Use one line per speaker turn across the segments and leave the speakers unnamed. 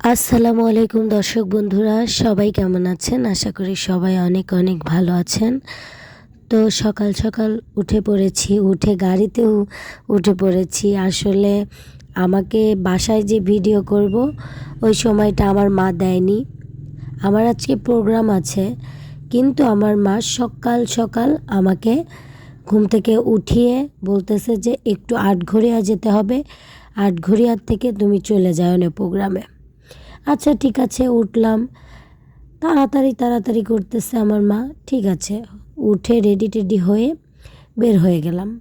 আসসালামু আলাইকুম দর্শক বন্ধুরা, সবাই কেমন আছেন? আশা করি সবাই অনেক অনেক ভালো আছেন। তো সকাল সকাল উঠে পড়েছি, উঠে গাড়িতেও উঠে পড়েছি। আসলে আমাকে বাসায় যে ভিডিও করব, ওই সময়টা আমার মা দেয়নি। আমার আজকে প্রোগ্রাম আছে, কিন্তু আমার মা সকাল সকাল আমাকে ঘুম থেকে উঠিয়ে বলতেছে যে, একটু আটঘরিয়া যেতে হবে। আটঘরিয়ার থেকে তুমি চলে যাও না প্রোগ্রামে। আচ্ছা ঠিক আছে, উঠলাম। তাড়াতাড়ি তাড়াতাড়ি করতেছে আমার মা। ঠিক আছে, উঠে রেডি টেডি হয়ে বের হয়ে গেলাম।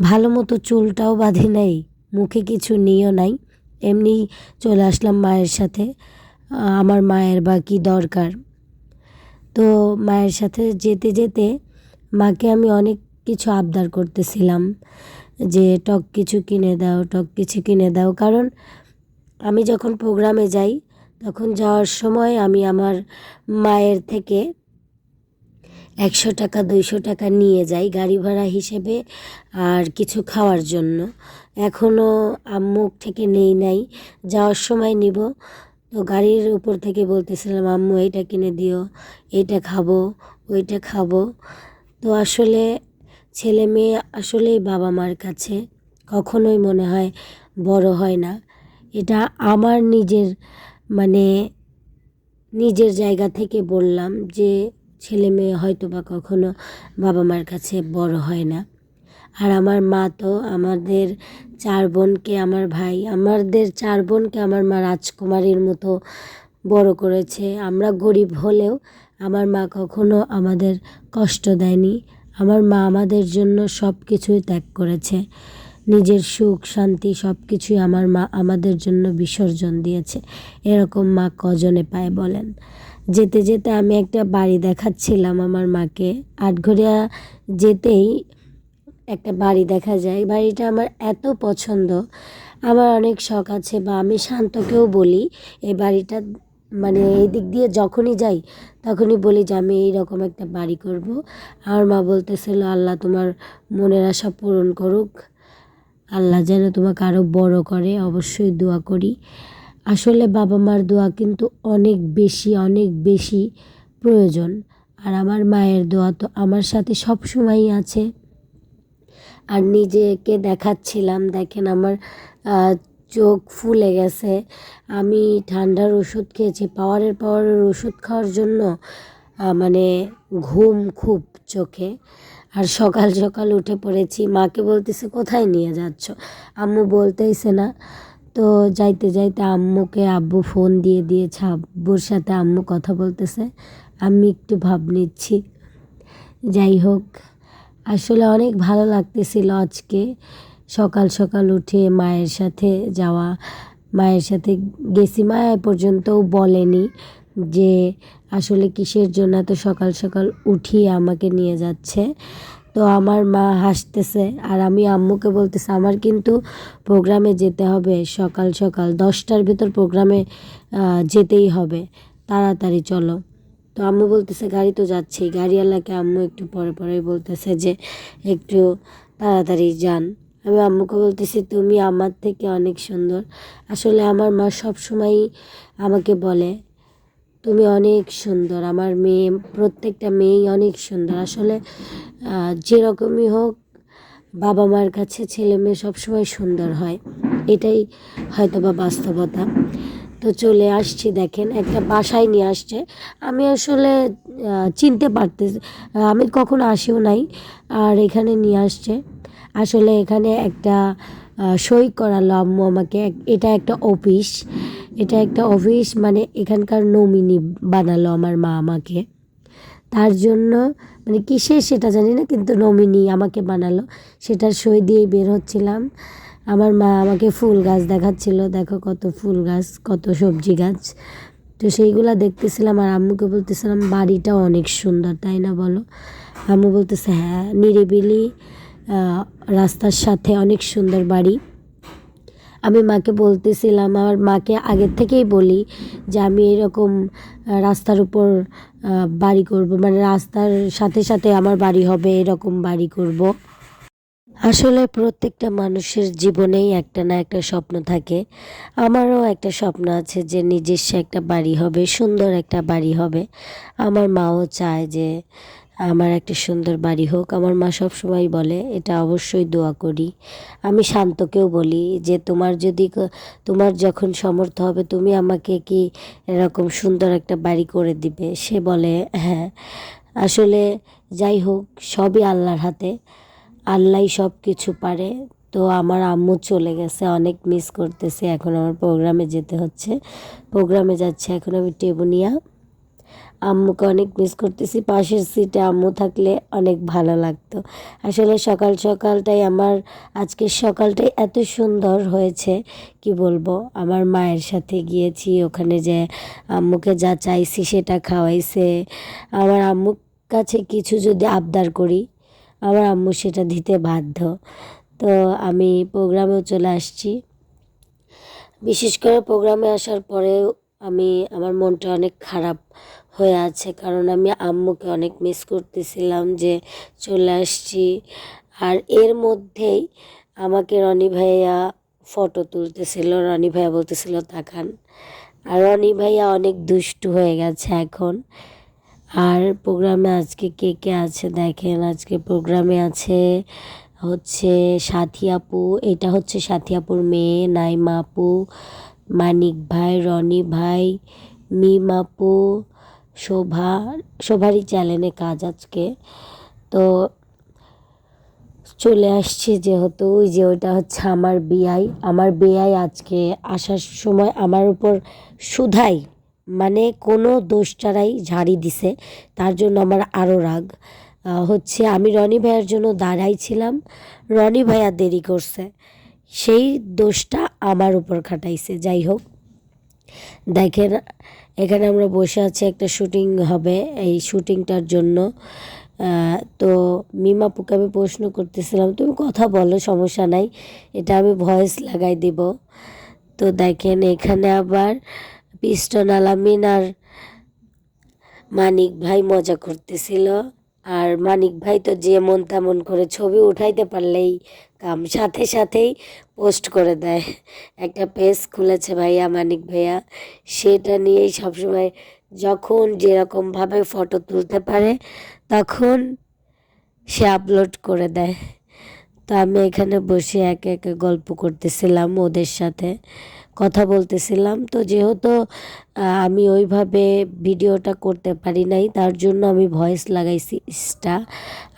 ভালো মতো চুলটাও বাঁধি নাই, মুখে কিছু নিয়েও নাই। এমনি চলে আসলাম মায়ের সাথে। আমার মায়ের বা কী দরকার। তো মায়ের সাথে যেতে যেতে মাকে আমি অনেক কিছু আবদার করতেছিলাম। যে, টক কিছু কিনে দাও, টক কিছু কিনে দাও। কারণ আমি যখন প্রোগ্রামে যাই, তখন যাওয়ার সময় আমি আমার মায়ের থেকে একশো টাকা, দুইশো টাকা নিয়ে যাই গাড়ি ভাড়া হিসেবে আর কিছু খাওয়ার জন্য। এখনও আম্মুক থেকে নেই নাই, যাওয়ার সময় নিব। তো গাড়ির উপর থেকে বলতেছিলাম, আম্মু, এইটা কিনে দিও, এইটা খাব, ওইটা খাব। তো আসলে ছেলে মেয়ে আসলেই বাবা মার কাছে কখনোই মনে হয় বড় হয় না। এটা আমার নিজের মানে নিজের জায়গা থেকে বললাম যে ছেলে মেয়ে হয়তো বা কখনো বাবা মার কাছে বড় হয় না। আর আমার মা তো আমাদের চার বোনকে আমার ভাই, আমাদের চার বোনকে আমার মা রাজকুমারীর মতো বড় করেছে। আমরা গরিব হলেও আমার মা কখনো আমাদের কষ্ট দেয়নি। আমার মা আমাদের জন্য সব কিছুই ত্যাগ করেছে। নিজের সুখ, শান্তি সব কিছুই আমার মা আমাদের জন্য বিসর্জন দিয়েছে। এরকম মা কজনে পায় বলেন? যেতে যেতে আমি একটা বাড়ি দেখাচ্ছিলাম আমার মাকে। আটঘরিয়া যেতেই একটা বাড়ি দেখা যায়। বাড়িটা আমার এত পছন্দ। আমার অনেক শখ আছে বা আমি শান্তকেও বলি, এই বাড়িটা মানে এই দিক দিয়ে যখনই যাই, তখনই বলি যে আমি এইরকম একটা বাড়ি করব। আমার মা বলতেছিল, আল্লাহ তোমার মনের আশা পূরণ করুক। আল্লাহ যেন তোমাকে আরও বড় করে, অবশ্যই দোয়া করি। আসলে বাবা মার দোয়া কিন্তু অনেক বেশি অনেক বেশি প্রয়োজন। আর আমার মায়ের দোয়া তো আমার সাথে সব সময়ই আছে। আর নিজেকে দেখাচ্ছিলাম, দেখেন আমার চোখ ফুলে গেছে। আমি ঠান্ডার ওষুধ খেয়েছি, পাওয়ারের পাওয়ারের ওষুধ খাওয়ার জন্য মানে ঘুম খুব চোখে। আর সকাল সকাল উঠে পড়েছি। মাকে বলতেছে, কোথায় নিয়ে যাচ্ছ? আম্মু বলতেইছে না। তো যাইতে যাইতে আম্মুকে আব্বু ফোন দিয়ে দিয়েছে আব্বুর সাথে আম্মু কথা বলতেছে। আমি একটু ভাব নিচ্ছি। যাই হোক, আসলে অনেক ভালো লাগতেছিল আজকে। সকাল সকাল উঠে মায়ের সাথে যাওয়া। মায়ের সাথে গেছি মা পর্যন্তও বলেনি যে আসলে কিসের জন্য এত সকাল সকাল উঠিয়ে আমাকে নিয়ে যাচ্ছে? তো আমার মা হাসতেছে আর আমি আম্মুকে বলতেছি, আমার কিন্তু প্রোগ্রামে যেতে হবে সকাল সকাল। দশটার ভিতর প্রোগ্রামে যেতেই হবে। তাড়াতাড়ি চলো। তো আম্মু বলতেছে, গাড়ি তো যাচ্ছেই। গাড়িওয়ালাকে আম্মু একটু পরে পরে বলতেছে যে, একটু তাড়াতাড়ি যান। আমি আম্মুকে বলতেছি, তুমি আমার থেকে অনেক সুন্দর। আসলে আমার মা সবসময়ই আমাকে বলে তুমি অনেক সুন্দর, আমার মেয়ে, প্রত্যেকটা মেয়েই অনেক সুন্দর। আসলে যেরকমই হোক, বাবা মার কাছে ছেলে মেয়ে সবসময় সুন্দর হয়। এটাই হয়তো বা বাস্তবতা। তো চলে আসছি, দেখেন, একটা বাসায় নিয়ে আসছে। আমি আসলে চিনতে পারতে, আমি কখনো আসিও নাই, আর এখানে নিয়ে আসছে। আসলে এখানে একটা সই করালো আম্মু আমাকে এটা একটা অফিস। এটা একটা অফিস মানে এখানকার নমিনি বানালো আমার মা আমাকে। তার জন্য মানে কিসে সেটা জানি না, কিন্তু নমিনি আমাকে বানালো। সেটার সই দিয়েই বের হচ্ছিলাম। আমার মা আমাকে ফুল গাছ দেখাচ্ছিল, দেখো কত ফুল গাছ, কত সবজি গাছ। তো সেইগুলা দেখতেছিলাম আর আম্মুকে বলতেছিলাম বাড়িটাও অনেক সুন্দর, তাই না বলো? আম্মু বলতেছে হ্যাঁ নিরিবিলি রাস্তার সাথে অনেক সুন্দর বাড়ি। আমি মাকে বলতেছিলাম, আমার মাকে আগের থেকেই বলি যে আমি এরকম রাস্তার উপর বাড়ি করব। মানে রাস্তার সাথে সাথে আমার বাড়ি হবে, এরকম বাড়ি করব। আসলে প্রত্যেকটা মানুষের জীবনেই একটা না একটা স্বপ্ন থাকে। আমারও একটা স্বপ্ন আছে যে নিজস্ব একটা বাড়ি হবে, সুন্দর একটা বাড়ি হবে। আমার মাও চায় যে আমার একটা সুন্দর বাড়ি হোক, আমার মা সব সময় বলে, এটা অবশ্যই দোয়া করি। আমি শান্তকেও বলি যে, তোমার যদি তোমার যখন সমর্থ হবে, তুমি আমাকে কি এরকম সুন্দর একটা বাড়ি করে দিবে? সে বলে হ্যাঁ। আসলে যাই হোক, সবই আল্লাহর হাতে। আল্লাহ সব কিছু পারে। তো আমার আম্মু চলে গেছে, অনেক মিস করতেছে। এখন আমার প্রোগ্রামে যেতে হচ্ছে। প্রোগ্রামে যাচ্ছে, এখন আমি টেবুনিয়া। আম্মুকে অনেক মিস করতেছি। পাশের সিটে আম্মু থাকলে অনেক ভালো লাগতো। আসলে সকাল সকালটাই আমার আজকের সকালটাই এত সুন্দর হয়েছে, কি বলব? আমার মায়ের সাথে গিয়েছি, ওখানে যে আম্মুকে যা চাইছি সেটা খাওয়াইছে। আমার আম্মুর কাছে কিছু যদি আবদার করি, আমার আম্মু সেটা দিতে বাধ্য। তো আমি প্রোগ্রামেও চলে আসছি। বিশেষ করে প্রোগ্রামে আসার পরেও আমি, আমার মনটা অনেক খারাপ হয়ে আছে। কারণ আমি আম্মুকে অনেক মিস করতেছিলাম যে চলে আসছি। আর এর মধ্যেই আমাকে রনি ভাইয়া ফটো তুলতেছিল, রনি ভাইয়া বলতেছিল, তাকান। আর রনি ভাইয়া অনেক দুষ্টু হয়ে গেছে এখন। আর প্রোগ্রামে আজকে কে কে আছে দেখেন, আজকে প্রোগ্রামে আছে হচ্ছে সাথী আপু, এটা হচ্ছে সাথী আপুর মেয়ে, নাইমা আপু, মানিক ভাই, রনি ভাই, মিম আপু শোভা, শোভারই চ্যানেলে কাজ আজকে। তো চলে আসছি যেহেতু, ওই যে ওটা হচ্ছে আমার বিয়াই আমার বিয়াই আজকে আসার সময় আমার উপর শুধাই মানে কোনো দোষ ছাড়াই ঝাড়ি দিছে। তার জন্য আমার আরও রাগ। হচ্ছে আমি রনি ভাইয়ের জন্য দাঁড়াই ছিলাম। রনি ভাইয়া দেরি করছে। সেই দোষটা আমার উপর খাটাইছে। যাই হোক, দেখেন এখানে আমরা বসে আছি, একটা শুটিং হবে এই শুটিংটার জন্য। তো মিমাপুকে আমি প্রশ্ন করতেছিলাম, তুমি কথা বলো, সমস্যা নাই, এটা আমি ভয়েস লাগাই দিব। তো দেখেন এখানে আবার পিস্টন, আলামিন আর মানিক ভাই মজা করতেছিল। আর মানিক ভাই তো যেমন তেমন করে ছবি উঠাইতে পারলেই কাম। সাথে সাথেই পোস্ট করে দেয়। একটা পেজ খুলেছে ভাইয়া, মানিক ভাইয়া। সেটা নিয়েই সবসময় যখন যেরকমভাবে ফটো তুলতে পারে, তখন সে আপলোড করে দেয়। তো আমি এখানে বসে একে একে গল্প করতেছিলাম ওদের সাথে, কথা বলতেছিলাম। তো যেহেতু আমি ওইভাবে ভিডিওটা করতে পারি নাই, তার জন্য আমি ভয়েস লাগাইছি ইস্টা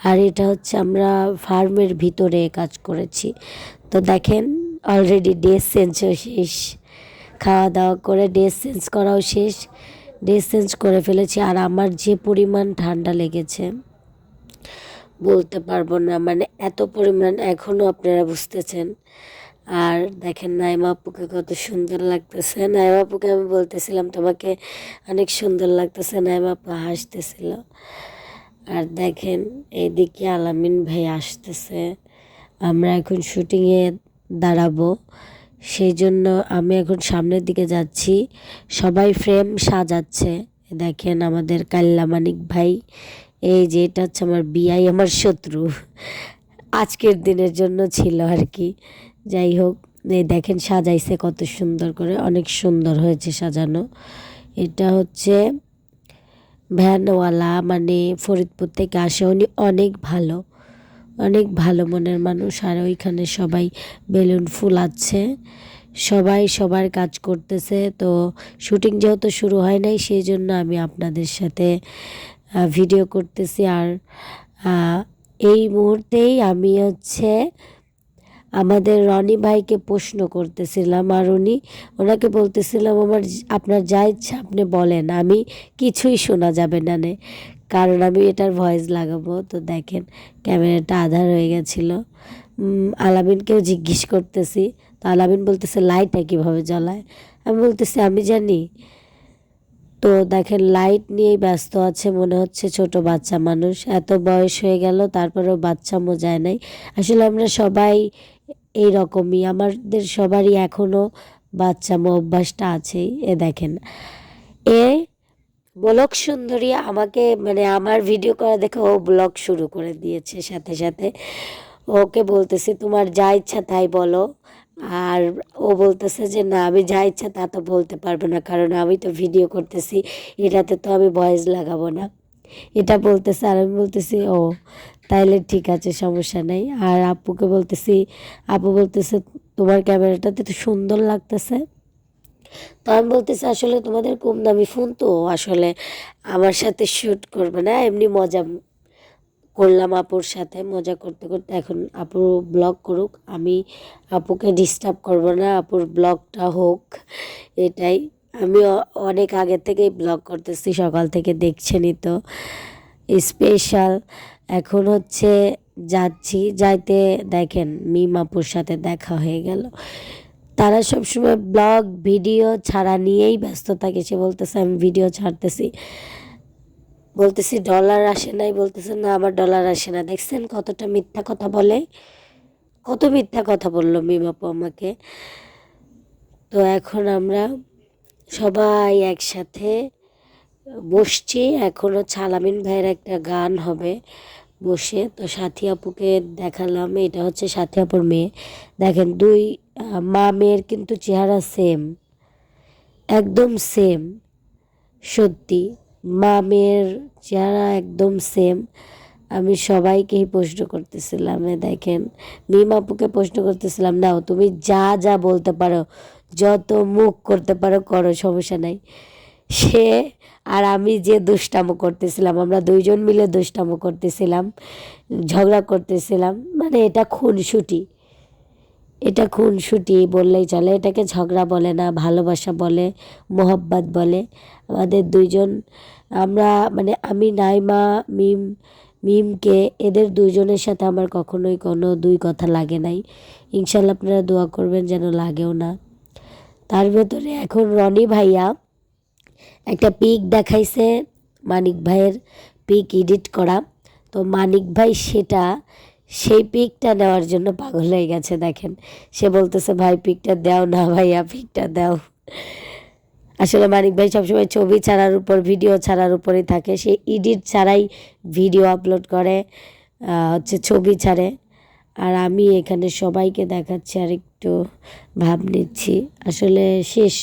আর এটা হচ্ছে আমরা ফার্মের ভিতরে কাজ করেছি। তো দেখেন অলরেডি ড্রেস চেঞ্জও শেষ। খাওয়া দাওয়া করে ড্রেস চেঞ্জ করাও শেষ। ড্রেস চেঞ্জ করে ফেলেছি আর আমার যে পরিমাণ ঠান্ডা লেগেছে, বলতে পারব না। মানে এত পরিমাণ এখনও আপনারা বুঝতেছেন। আর দেখেন, নাইমা আপুকে কত সুন্দর লাগতেছে। নাইমা আপুকে আমি বলতেছিলাম তোমাকে, অনেক সুন্দর লাগতেছে। নাইমা আপু হাসতেছিল। আর দেখেন এইদিকে আলামিন ভাই আসতেছে। আমরা এখন শুটিংয়ে দাঁড়াবো। সেই জন্য আমি এখন সামনের দিকে যাচ্ছি। সবাই ফ্রেম সাজাচ্ছে। দেখেন আমাদের কাল্লা মানিক ভাই। এই যে এটা হচ্ছে আমার বিয়াই আমার শত্রু। আজকের দিনের জন্য ছিল আর কি। যাই হোক, এই দেখেন সাজাইছে কত সুন্দর করে। অনেক সুন্দর হয়েছে সাজানো। এটা হচ্ছে ভ্যানওয়ালা মানে ফরিদপুর থেকে আসে। উনি অনেক ভালো। অনেক ভালো মনের মানুষ। আর ওইখানে সবাই বেলুন ফুলাচ্ছে। সবাই সবার কাজ করতেছে। তো শুটিং যেহেতু শুরু হয় নাই সেই জন্য আমি আপনাদের সাথে ভিডিও করতেছি। আর এই মুহূর্তেই আমি হচ্ছে আমাদের রনি ভাইকে প্রশ্ন করতেছিলাম। আর উনি, ওনাকে বলতেছিলাম, আমার আপনার যা ইচ্ছা আপনি বলেন। আমি কিছুই শোনা যাবে না নে। কারণ আমি এটার ভয়েস লাগাবো। তো দেখেন, ক্যামেরাটা আধার হয়ে গেছিল। আলামিনকেও জিজ্ঞেস করতেছি, তো আলামিন বলতেছে লাইটটা কীভাবে জ্বলায়? আমি বলতেছি, আমি জানি। তো দেখেন লাইট নিয়েই ব্যস্ত আছে, মনে হচ্ছে ছোট বাচ্চা মানুষ। এত বয়স হয়ে গেল, তারপরেও বাচ্চা মজায় নাই। আসলে আমরা সবাই এই রকমই আমাদের সবারই এখনও বাচ্চামো অভ্যাসটা আছেই। এ দেখেন, এ ব্লগ সুন্দরী আমাকে মানে আমার ভিডিও করা দেখে ও ব্লগ শুরু করে দিয়েছে সাথে সাথে। ওকে বলতেছি, তোমার যা ইচ্ছা তাই বলো। আর ও বলতেছে যে, না, আমি যা ইচ্ছা তা তো বলতে পারব না, কারণ আমি তো ভিডিও করতেছি, এটাতে তো আমি ভয়েস লাগাবো না। এটা বলতেছে আর আমি বলতেছি, ও, তাইলে ঠিক আছে, সমস্যা নেই। আর আপুকে বলতেছি, আপু বলতেছে, তোমার ক্যামেরাটাতে তো সুন্দর লাগতেছে। তো আমি বলতেছি, আসলে তোমাদের কম দামি ফোন তো, আসলে আমার সাথে শ্যুট করবে না। এমনি মজা করলাম আপুর সাথে, মজা করতে করতে এখন আপু ব্লগ করুক, আমি আপুকে ডিস্টার্ব করব না, আপুর ব্লগটা হোক, এটাই। আমি অনেক আগে থেকেই ব্লগ করতেছি, সকাল থেকে দেখছেনই তো। স্পেশাল এখন হচ্ছে যাচ্ছি, যাইতে দেখেন মিম আপুর সাথে দেখা হয়ে গেল। তারা সবসময় ব্লগ, ভিডিও ছাড়া নিয়েই ব্যস্ত থাকে। সে বলতেছে, আমি ভিডিও ছাড়তেছি। বলতেছি, ডলার আসে নাই। বলতেছে, না, আমার ডলার আসে না। দেখছেন কতটা মিথ্যা কথা বলে? কত মিথ্যা কথা বলল মিমাপু আমাকে। তো এখন আমরা সবাই একসাথে বসছি। এখনও ছালামিন ভাইয়ের একটা গান হবে। বসে। তো সাথী আপুকে দেখালাম, এটা হচ্ছে সাথী আপুর মেয়ে। দেখেন, দুই মা মেয়ের কিন্তু চেহারা সেম একদম সেম সত্যি। মা মেয়ের চেহারা একদম সেম আমি সবাইকেই প্রশ্ন করতেছিলাম দেখেন, মিম আপুকে প্রশ্ন করতেছিলাম, নাও, তুমি যা যা বলতে পারো, যত মুখ করতে পারো, করো, সমস্যা নাই। সে আর আমি যে দুষ্টামো করতেছিলাম, আমরা দুইজন মিলে দুষ্টামো করতেছিলাম, ঝগড়া করতেছিলাম মানে এটা খুনসুটি। এটা খুনসুটি বললেই চলে, এটাকে ঝগড়া বলে না, ভালোবাসা বলে, মোহব্বত বলে। আমাদের দুইজন, আমরা মানে আমি, নাইমা, মিম, মিমকে, এদের দুজনের সাথে আমার কখনোই কোনো দুই কথা লাগে নাই। ইনশাল্লাহ আপনারা দোয়া করবেন যেন লাগেও না। তার ভেতরে এখন রনি ভাইয়া একটা পিক দেখাইছে মানিক ভাইয়ের পিক এডিট করা। তো মানিক ভাই সেটা, সেই পিকটা নেওয়ার জন্য পাগল হয়ে গেছে, দেখেন। সে বলতেছে, ভাই, পিকটা দাও না ভাইয়া, পিকটা দাও। আসলে মানিক ভাই সবসময় ছবি ছাড়ার উপর, ভিডিও ছাড়ার উপরেই থাকে। সে এডিট ছাড়াই ভিডিও আপলোড করে হচ্ছে ছবি ছাড়ে। আর আমি এখানে সবাইকে দেখাচ্ছি আর একটু ভাব নিচ্ছি। আসলে শেষ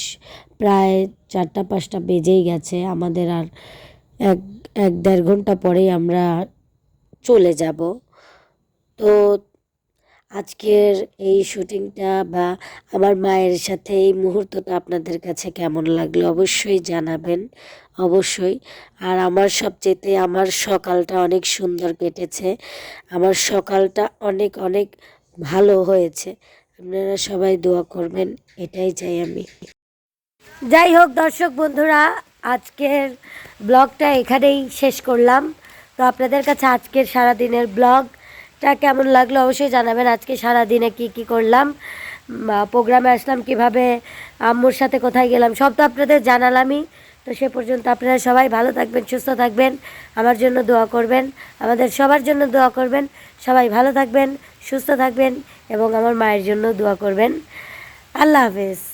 প্রায় চারটা পাঁচটা বেজেই গেছে। আমাদের আর এক এক দেড় ঘণ্টা পরেই আমরা চলে যাব। তো আজকের এই শুটিংটা বা আমার মায়ের সাথে এই মুহূর্তটা আপনাদের কাছে কেমন লাগল অবশ্যই জানাবেন, অবশ্যই। আর আমার সবচেয়েতে আমার সকালটা অনেক সুন্দর কেটেছে। আমার সকালটা অনেক অনেক ভালো হয়েছে। আপনারা সবাই দোয়া করবেন, এটাই চাই আমি। যাই হোক, দর্শক বন্ধুরা, আজকের ব্লগটা এখানেই শেষ করলাম। তো আপনাদের কাছে আজকের সারাদিনের ব্লগটা কেমন লাগল অবশ্যই জানাবেন। আজকে সারাদিনে কি কি করলাম প্রোগ্রামে আসলাম কীভাবে, আম্মুর সাথে কোথায় গেলাম, সব তো আপনাদের জানালামই। তো সে পর্যন্ত আপনারা সবাই ভালো থাকবেন, সুস্থ থাকবেন, আমার জন্য দোয়া করবেন, আমাদের সবার জন্য দোয়া করবেন। সবাই ভালো থাকবেন, সুস্থ থাকবেন এবং আমার মায়ের জন্য দোয়া করবেন। আল্লাহ হাফেজ।